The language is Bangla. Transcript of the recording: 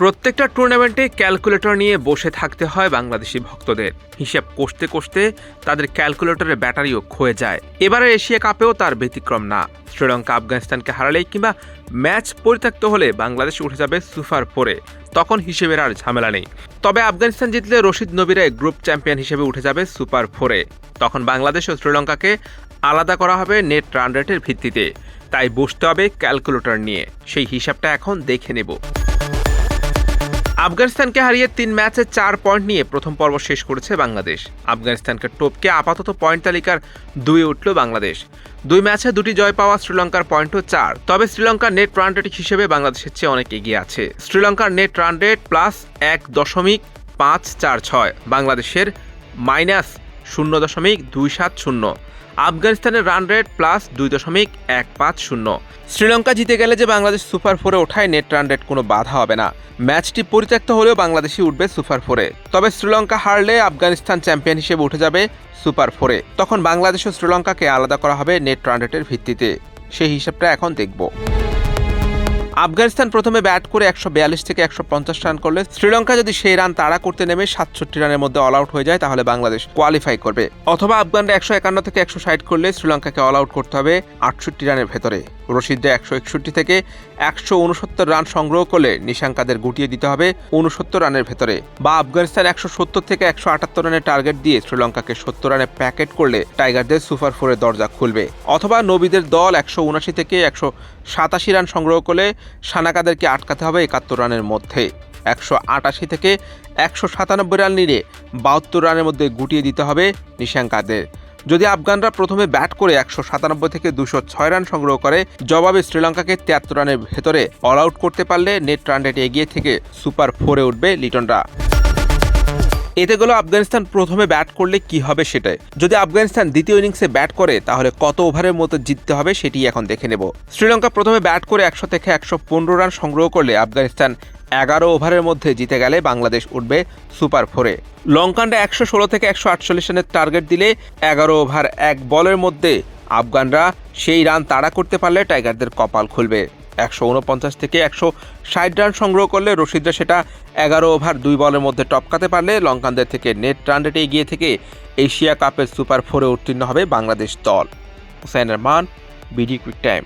প্রত্যেকটা টুর্নামেন্টে ক্যালকুলেটর নিয়ে বসে থাকতে হয় বাংলাদেশি ভক্তদের। হিসাব কষতে কষতে তাদের ক্যালকুলেটরের ব্যাটারিও ক্ষয়ে যায়। এবারে এশিয়া কাপেও তার ব্যতিক্রম না। শ্রীলঙ্কা, আফগানিস্তানকে হারালেই কিংবা ম্যাচ পরিত্যক্ত হলে বাংলাদেশ উঠে যাবে সুপার ফোরে তখন হিসেবের আর ঝামেলা নেই। তবে আফগানিস্তান জিতলে রশিদ নবীরাই গ্রুপ চ্যাম্পিয়ন হিসেবে উঠে যাবে সুপার ফোরে তখন বাংলাদেশ ও শ্রীলঙ্কাকে আলাদা করা হবে নেট রান রেটের ভিত্তিতে। তাই বসতে হবে ক্যালকুলেটর নিয়ে। সেই হিসাবটা এখন দেখে নেব। আফগানিস্তানকে হারিয়ে তিন ম্যাচে চার পয়েন্ট নিয়ে প্রথম পর্ব শেষ করেছে বাংলাদেশ। আফগানিস্তানকে টপকে আপাতত পয়েন্ট তালিকার দুই উঠল বাংলাদেশ। দুই ম্যাচে দুটি জয় পাওয়া শ্রীলঙ্কার পয়েন্টও চার। তবে শ্রীলঙ্কার নেট রান রেট হিসেবে বাংলাদেশের চেয়ে অনেক এগিয়ে আছে। শ্রীলঙ্কার নেট রান রেট প্লাস এক দশমিক পাঁচ চার ছয়। বাংলাদেশের মাইনাস শূন্য দশমিক দুই সাত শূন্য। আফগানিস্তানের রান রেট প্লাস দুই দশমিক এক পাঁচ শূন্য। শ্রীলঙ্কা জিতে গেলে যে বাংলাদেশ সুপার ফোরে ওঠায় নেট রান রেট কোনো বাধা হবে না। ম্যাচটি পরিত্যক্ত হলেও বাংলাদেশই উঠবে সুপার ফোরে তবে শ্রীলঙ্কা হারলে আফগানিস্তান চ্যাম্পিয়ন হিসেবে উঠে যাবে সুপার ফোরে তখন বাংলাদেশ ও শ্রীলঙ্কাকে আলাদা করা হবে নেট রান রেটের ভিত্তিতে। সেই হিসাবটা এখন দেখব। আফগানিস্তান প্রথমে ব্যাট করে একশো বিয়াল্লিশ থেকে একশো পঞ্চাশ রান করলে শ্রীলঙ্কা যদি সেই রান তাড়া করতে নেমে সাতষট্টি রানের মধ্যে অল আউট হয়ে যায়, তাহলে বাংলাদেশ কোয়ালিফাই করবে। অথবা আফগানরা একশো একান্ন থেকে একশো ষাট করলে শ্রীলঙ্কাকে অল আউট করতে হবে আটষট্টি রানের ভেতরে। রশিদরা একশো একষট্টি থেকে একশো উনসত্তর রান সংগ্রহ করলে নিশাঙ্কাদের গুটিয়ে দিতে হবে উনসত্তর রানের ভেতরে। বা আফগানিস্তান একশো সত্তর থেকে একশো আটাত্তর রানের টার্গেট দিয়ে শ্রীলঙ্কাকে সত্তর রানে প্যাকেট করলে টাইগারদের সুপার ফোরের দরজা খুলবে। অথবা নবীদের দল একশো উনাশি থেকে একশো সাতাশি রান সংগ্রহ করলে সানাকাদেরকে আটকাতে হবে একাত্তর রানের মধ্যে। একশো আটাশি থেকে একশো সাতানব্বই রান নিয়ে বাহাত্তর রানের মধ্যে গুটিয়ে দিতে হবে নিশাঙ্কাদের যদি আফগানরা প্রথমে ব্যাট করে একশো সাতানব্বই থেকে দুশো ছয় রান সংগ্রহ করে, জবাবে শ্রীলঙ্কাকে তিয়াত্তর রানের ভেতরে অল আউট করতে পারলে নেট রান রেটে এগিয়ে থেকে সুপার ফোরে উঠবে লিটনরা। এতে গেল আফগানিস্তান প্রথমে ব্যাট করলে কি হবে সেটাই। যদি আফগানিস্তান দ্বিতীয় ইনিংসে ব্যাট করে, তাহলে কত ওভারের মতো জিততে হবে সেটি এখন দেখে নেব। শ্রীলঙ্কা প্রথমে ব্যাট করে একশো থেকে একশো পনেরো রান সংগ্রহ করলে আফগানিস্তান এগারো ওভারের মধ্যে জিতে গেলে বাংলাদেশ উঠবে সুপার ফোরে লঙ্কানরা একশো ষোলো থেকে একশো আটচল্লিশ রানের টার্গেট দিলে এগারো ওভার এক বলের মধ্যে আফগানরা সেই রান তাড়া করতে পারলে টাইগারদের কপাল খুলবে। একশো উনপঞ্চাশ থেকে একশো ষাট রান সংগ্রহ করলে রশিদরা সেটা এগারো ওভার দুই বলের মধ্যে টপকাতে পারলে লঙ্কানদের থেকে নেট রান রেটে এগিয়ে থেকে এশিয়া কাপের সুপার ফোরে উত্তীর্ণ হবে বাংলাদেশ দল। হুসাইন মান বিডি কুইক টাইম